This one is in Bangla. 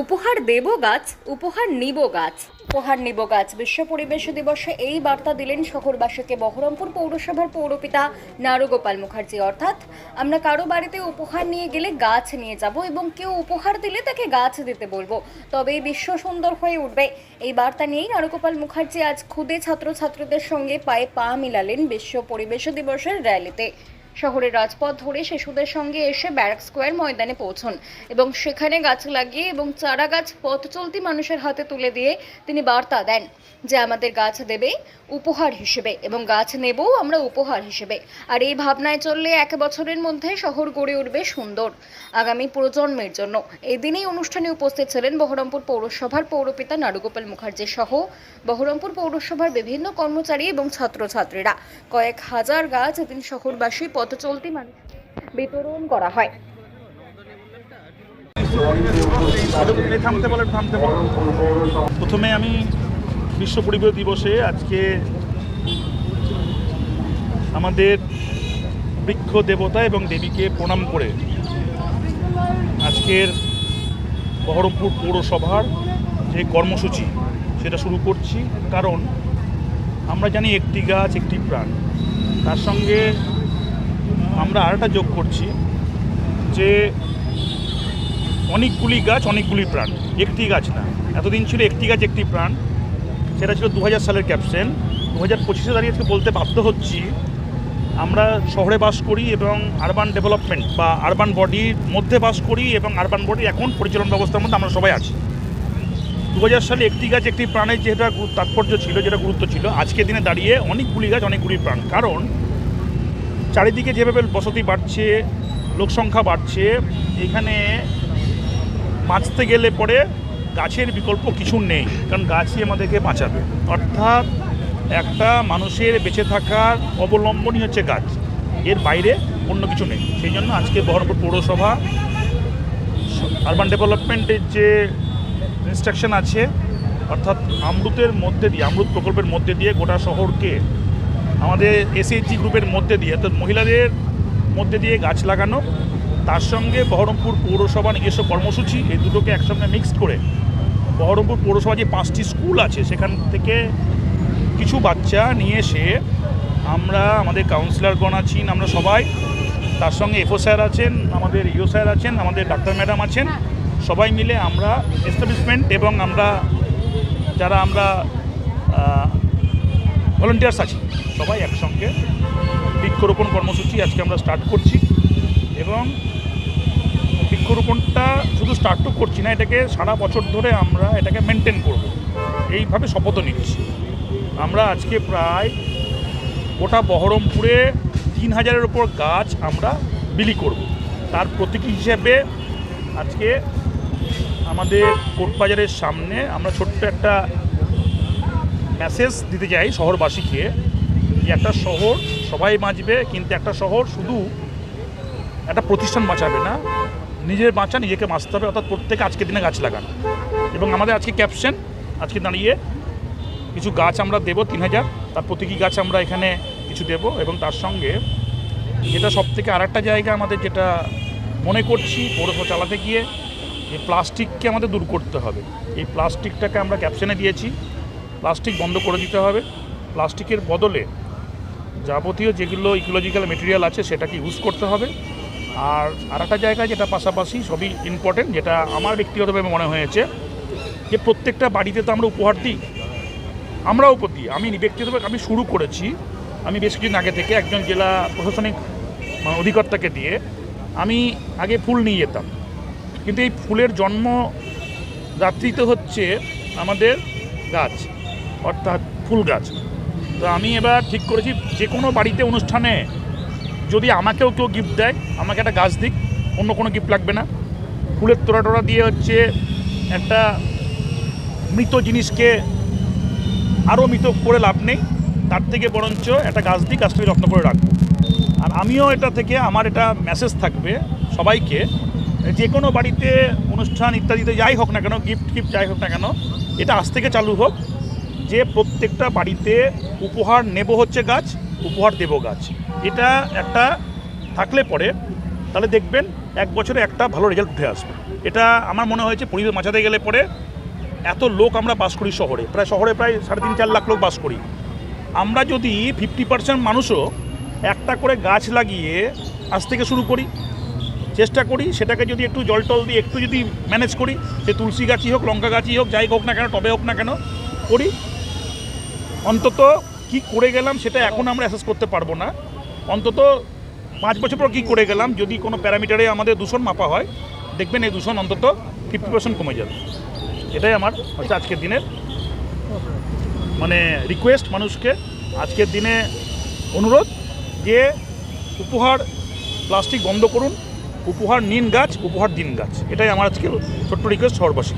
উপহার দেব গাছ, উপহার নিব গাছ। উপহার নিব গাছ। বিশ্ব পরিবেশ দিবসে এই বার্তা দিলেন শহরবাসীকে বহরমপুর পৌরসভার পৌরপিতা নারুগোপাল মুখার্জি। অর্থাৎ, আমরা কারও বাড়িতে উপহার নিয়ে গেলে গাছ নিয়ে যাব এবং কেউ উপহার দিলে তাকে গাছ দিতে বলব। তবেই বিশ্ব সুন্দর হয়ে উঠবে। এই বার্তা নিয়েই নারুগোপাল মুখার্জি আজ খুদে ছাত্রছাত্রীদের সঙ্গে পায়ে পা মিলালেন বিশ্ব পরিবেশ দিবসের র্যালিতে। শহরের রাজপথ ধরে শিশুদের সঙ্গে এসে ব্যারাক স্কোয়ার ময়দানে পৌঁছন এবং সেখানে গাছ লাগিয়ে এবং চারা গাছ পথ চলতি মানুষের হাতে তুলে দিয়ে তিনি বার্তা দেন যে আমাদের গাছ দেবে উপহার হিসেবে এবং গাছ নেবও আমরা উপহার হিসেবে। আর এই ভাবনায় চললে এক বছরের মধ্যে শহর গড়ে উঠবে সুন্দর আগামী প্রজন্মের জন্য। এদিনেই অনুষ্ঠানে উপস্থিত ছিলেন বহরমপুর পৌরসভার পৌরপিতা নারুগোপাল মুখার্জি সহ বহরমপুর পৌরসভার বিভিন্ন কর্মচারী এবং ছাত্রছাত্রীরা। কয়েক হাজার গাছ এদিন শহরবাসী পথ চলতি মানুষ বিতরণ করা হয়। প্রথমে আমি বিশ্ব পরিবেশ দিবসে আজকে আমাদের বৃক্ষ দেবতা এবং দেবীকে প্রণাম করে আজকের বহরমপুর পৌরসভার যে কর্মসূচি, সেটা শুরু করছি। কারণ আমরা জানি একটি গাছ একটি প্রাণ। তার সঙ্গে আমরা আরেকটা যোগ করছি যে অনেকগুলি গাছ অনেকগুলি প্রাণ। একটি গাছ না। এতদিন ছিল একটি গাছ, একটি প্রাণ। সেটা ছিল দু হাজার সালের ক্যাপশন দু হাজার পঁচিশে দাঁড়িয়ে আজকে বলতে বাধ্য হচ্ছি, আমরা শহরে বাস করি এবং আরবান ডেভেলপমেন্ট বা আরবান বডির মধ্যে বাস করি এবং আরবান বডির এখন পরিচালন ব্যবস্থার মধ্যে আমরা সবাই আছি। দু হাজার সালে একটি গাছ, একটি প্রাণের যেটা তাৎপর্য ছিল, যেটা গুরুত্ব ছিল, আজকের দিনে দাঁড়িয়ে অনেকগুলি গাছ, অনেকগুলি প্রাণ। কারণ চারিদিকে যেভাবে বসতি বাড়ছে, লোকসংখ্যা বাড়ছে, এখানে বাঁচতে গেলে পরে গাছের বিকল্প কিছু নেই, কারণ গাছই আমাদেরকে বাঁচাবে। অর্থাৎ একটা মানুষের বেঁচে থাকার অবলম্বনই হচ্ছে গাছ, এর বাইরে অন্য কিছু নেই। সেই জন্য আজকে বহরমপুর পৌরসভা আরবান ডেভেলপমেন্টের যে ইনস্ট্রাকশন আছে, অর্থাৎ আমরুতের মধ্যে দিয়ে, আমরুত প্রকল্পের মধ্যে দিয়ে গোটা শহরকে আমাদের এসএইচজি গ্রুপের মধ্যে দিয়ে, অর্থাৎ মহিলাদের মধ্যে দিয়ে গাছ লাগানো, তার সঙ্গে বহরমপুর পৌরসভা নিজস্ব কর্মসূচি, এই দুটোকে একসঙ্গে মিক্সড করে বহরমপুর পৌরসভা যে পাঁচটি স্কুল আছে, সেখান থেকে কিছু বাচ্চা নিয়ে এসে আমরা আমাদের কাউন্সিলরগণ আছেন, আমরা সবাই, তার সঙ্গে এফও স্যার আছেন, আমাদের ইও স্যার আছেন, আমাদের ডাক্তার ম্যাডাম আছেন, সবাই মিলে আমরা এস্টাবলিশমেন্ট এবং আমরা, যারা আমরা ভলেন্টিয়ার্স আছি। সবাই একসঙ্গে বৃক্ষরোপণ কর্মসূচি আজকে আমরা স্টার্ট করছি এবং বৃক্ষরোপণটা শুধু স্টার্টও করছি না, এটাকে সারা বছর ধরে আমরা এটাকে মেনটেন করব। এইভাবে শপথ নিচ্ছি। আমরা আজকে প্রায় গোটা বহরমপুরে তিন হাজারের ওপর গাছ আমরা বিলি করব। তার প্রতীকী হিসেবে আজকে আমাদের কোর্টবাজারের সামনে আমরা ছোট্ট একটা মেসেজ দিতে চাই শহরবাসীকে যে একটা শহর সবাই বাঁচবে, কিন্তু একটা শহর শুধু একটা প্রতিষ্ঠান বাঁচাবে না, নিজের বাঁচা নিজেকে বাঁচতে হবে, অর্থাৎ প্রত্যেকে আজকের দিনে গাছ লাগান। এবং আমাদের আজকে ক্যাপশন আজকে দাঁড়িয়ে কিছু গাছ আমরা দেব, তিন হাজার, তার প্রতীকী গাছ আমরা এখানে কিছু দেব, এবং তার সঙ্গে যেটা সব থেকে আর একটা জায়গা আমাদের যেটা মনে করছি, পৌরসভা চালাতে গিয়ে এই প্লাস্টিককে আমাদের দূর করতে হবে। এই প্লাস্টিকটাকে আমরা ক্যাপশনে দিয়েছি। প্লাস্টিক বন্ধ করে দিতে হবে। প্লাস্টিকের বদলে যাবতীয় যেগুলো ইকোলজিক্যাল মেটেরিয়াল আছে সেটাকে ইউজ করতে হবে। আর আর একটা জায়গা যেটা পাশাপাশি সবই ইম্পর্টেন্ট যেটা আমার ব্যক্তিগতভাবে মনে হয়েছে, যে প্রত্যেকটা বাড়িতে তো আমরা উপহার দিই। আমরাও দিই। আমি ব্যক্তিগতভাবে আমি শুরু করেছি। আমি বেশ কিছুদিন আগে থেকে একজন জেলা প্রশাসনিক মানে অধিকর্তাকে দিয়ে আমি আগে ফুল নিয়ে যেতাম। কিন্তু এই ফুলের জন্ম দাত্রীতে হচ্ছে আমাদের গাছ। অর্থাৎ ফুল গাছ। তো আমি এবার ঠিক করেছি, যে কোনো বাড়িতে অনুষ্ঠানে যদি আমাকেও কেউ গিফট দেয়, আমাকে একটা গাছ দিক, অন্য কোনো গিফট লাগবে না। ফুলের তোড়া টোড়া দিয়ে হচ্ছে একটা মৃত জিনিসকে আরও মৃত করে লাভ নেই। তার থেকে বরঞ্চ একটা গাছ দিই গাছটাকে যত্ন করে রাখব। আর আমিও এটা থেকে আমার এটা মেসেজ থাকবে সবাইকে, যে কোনো বাড়িতে অনুষ্ঠান ইত্যাদিতে যাই হোক না কেন গিফট গিফট যাই হোক না কেন, এটা আজ থেকে চালু হোক। যে প্রত্যেকটা বাড়িতে উপহার নেব হচ্ছে গাছ, উপহার দেব গাছ। এটা একটা থাকলে পরে তাহলে দেখবেন এক বছরে একটা ভালো রেজাল্ট উঠে আসবে। এটা আমার মনে হয়েছে পরিবেশ বাঁচাতে গেলে পরে এত লোক আমরা বাস করি শহরে, প্রায় শহরে প্রায় সাড়ে তিন চার লাখ লোক বাস করি। আমরা যদি ফিফটি পার্সেন্ট মানুষও একটা করে গাছ লাগিয়ে আজ থেকে শুরু করি, চেষ্টা করি সেটাকে যদি একটু জল টল দিয়ে একটু যদি ম্যানেজ করি, সে তুলসী গাছই হোক, লঙ্কা গাছই হোক, যাই হোক না কেন, টবে হোক না কেন, করি। অন্তত কি করে গেলাম সেটা এখন আমরা অ্যাসেস করতে পারব না। অন্তত পাঁচ বছর পর কী করে গেলাম, যদি কোনো প্যারামিটারে আমাদের দূষণ মাপা হয়, দেখবেন এই দূষণ অন্তত ফিফটি পার্সেন্ট কমে যাবে। এটাই আমার হচ্ছে আজকের দিনের মানে রিকোয়েস্ট মানুষকে। আজকের দিনে অনুরোধ যে উপহার প্লাস্টিক বন্ধ করুন, উপহার নিন গাছ, উপহার দিন গাছ। এটাই আমার আজকে ছোট্ট রিকোয়েস্ট শহরবাসী